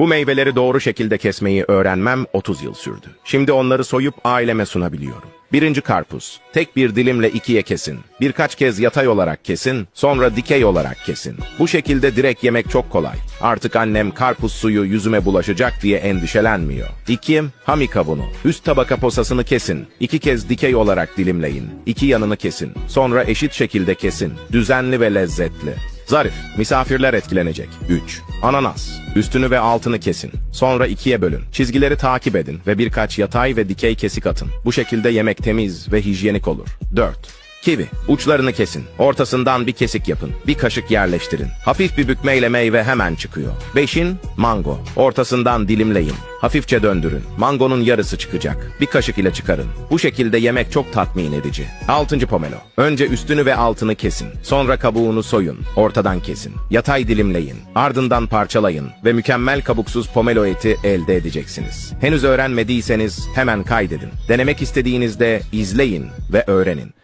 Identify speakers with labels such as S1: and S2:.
S1: Bu meyveleri doğru şekilde kesmeyi öğrenmem 30 yıl sürdü. Şimdi onları soyup aileme sunabiliyorum. Birinci karpuz. Tek bir dilimle ikiye kesin. Birkaç kez yatay olarak kesin, sonra dikey olarak kesin. Bu şekilde direkt yemek çok kolay. Artık annem karpuz suyu yüzüme bulaşacak diye endişelenmiyor. İki, hami kavunu. Üst tabaka posasını kesin. İki kez dikey olarak dilimleyin. İki yanını kesin. Sonra eşit şekilde kesin. Düzenli ve lezzetli. Zarif, misafirler etkilenecek. 3. Ananas. Üstünü ve altını kesin. Sonra ikiye bölün. Çizgileri takip edin ve birkaç yatay ve dikey kesik atın. Bu şekilde yemek temiz ve hijyenik olur. 4. Kivi. Uçlarını kesin. Ortasından bir kesik yapın. Bir kaşık yerleştirin. Hafif bir bükmeyle meyve hemen çıkıyor. Beşin, mango. Ortasından dilimleyin. Hafifçe döndürün. Mangonun yarısı çıkacak. Bir kaşık ile çıkarın. Bu şekilde yemek çok tatmin edici. Altıncı pomelo. Önce üstünü ve altını kesin. Sonra kabuğunu soyun. Ortadan kesin. Yatay dilimleyin. Ardından parçalayın. Ve mükemmel kabuksuz pomelo eti elde edeceksiniz. Henüz öğrenmediyseniz hemen kaydedin. Denemek istediğinizde izleyin ve öğrenin.